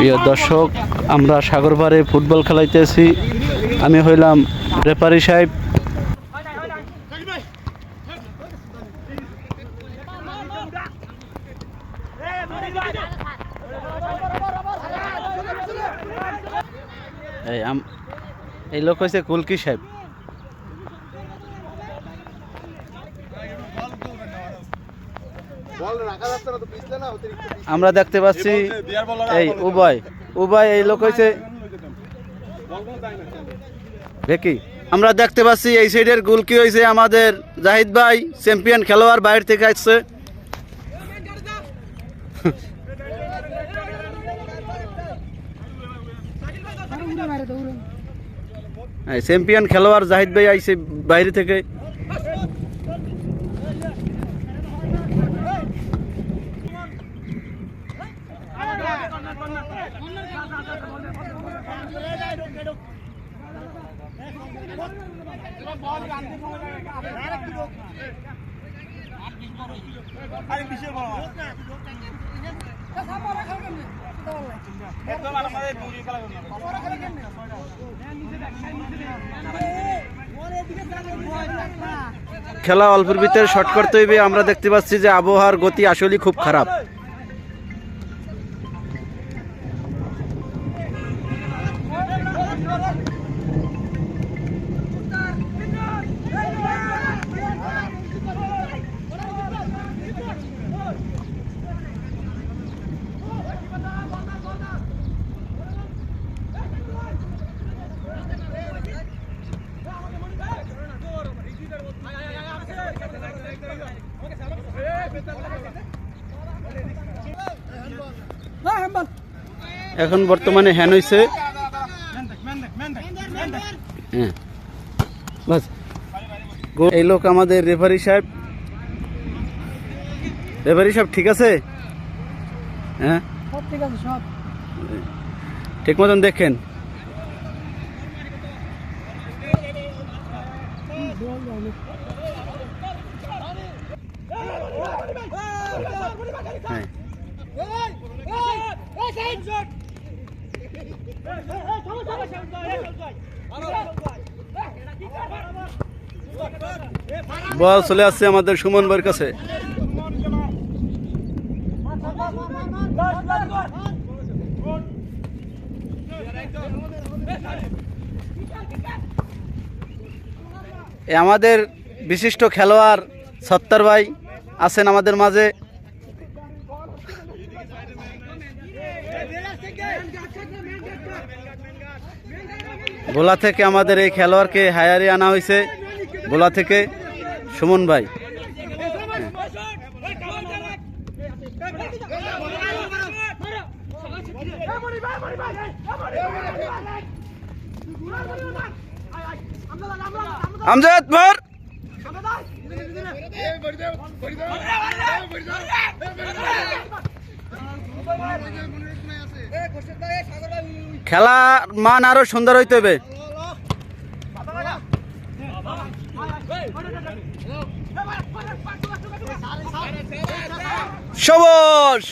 প্রিয় দর্শক, আমরা সাগরপাড়ে ফুটবল খেলাইতেছি আমি হইলাম রেপারি সাহেব। এই লোক হয়েছে কুলকি সাহেব। আমরা দেখতে পাচ্ছি এই উভয় উভয় এই লোক হয়েছে দেখি আমরা দেখতে পাচ্ছি এই সাইডের গোল কি হয়েছে আমাদের জাহিদ ভাই চ্যাম্পিয়ন খেলোয়াড় বাইরে থেকে আসছে। চ্যাম্পিয়ন খেলোয়াড় জাহিদ ভাই আইছে বাইরে থেকে। খেলা অল্পের ভিতরে শর্ট করতে হইবে। আমরা দেখতে পাচ্ছি যে আবহাওয়ার গতি আসলে খুব খারাপ। এখন বর্তমানে হ্যান হয়েছে হ্যাঁ। এই লোক আমাদের রেফারি সাহেব। রেফারি সাহেব, ঠিক আছে? হ্যাঁ? ঠিক মতন দেখেন। বল চলে আসছে আমাদের সুমন ভাইয়ের কাছে। আমাদের বিশিষ্ট খেলোয়াড় সত্তর ভাই। আছেন আমাদের মাঝে। ভোলা থেকে আমাদের এই খেলোয়াড়কে হায়ারে আনা হয়েছে। ভোলা থেকে সুমন ভাই। আমজাদ ভর খেলার মান আরও সুন্দর হইতে হবে সবস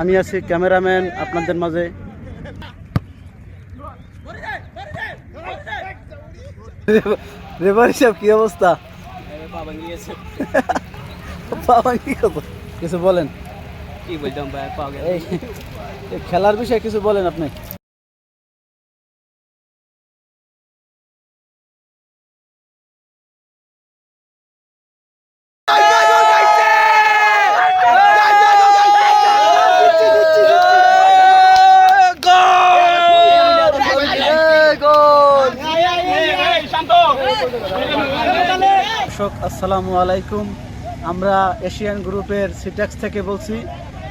আমি আছি ক্যামেরাম্যান আপনাদের মাঝে। রেফারি সাহেব কি অবস্থা? বাবা কিছু বলেন। কি বলতাম খেলার বিষয়ে কিছু বলেন আপনি। দর্শক, আসসালামু আলাইকুম। আমরা এশিয়ান গ্রুপের সিটেক্স থেকে বলছি।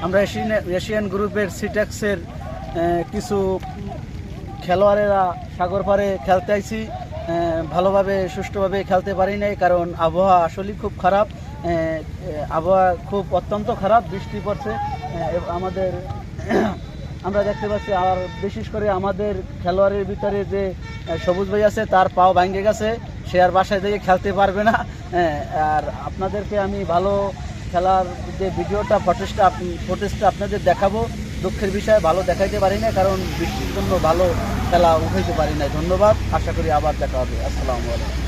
আমরা এশিয়ান গ্রুপের সিটেক্সের কিছু খেলোয়াড়েরা সাগর পাড়ে খেলতে আইছি। ভালোভাবে, সুষ্ঠুভাবে খেলতে পারি নাই, কারণ আবহাওয়া আসলেই খুব খারাপ। আবহাওয়া খুব অত্যন্ত খারাপ, বৃষ্টি পড়ছে। আমাদের, আমরা দেখতে পাচ্ছি, আর বিশেষ করে আমাদের খেলোয়াড়ের ভিতরে যে সবুজ ভাই আছে, তার পাও ভাঙ্গে গেছে। সে আর বাসায় থেকে খেলতে পারবে না। হ্যাঁ, আর আপনাদেরকে আমি ভালো খেলার যে ভিডিওটা ফটেজটা ফটেজটা আপনাদের দেখাবো। দুঃখের বিষয়ে ভালো দেখাইতে পারি না কারণ বৃষ্টির জন্য ভালো খেলা উঠাইতে পারি না ধন্যবাদ আশা করি আবার দেখা হবে। আসসালামু আলাইকুম।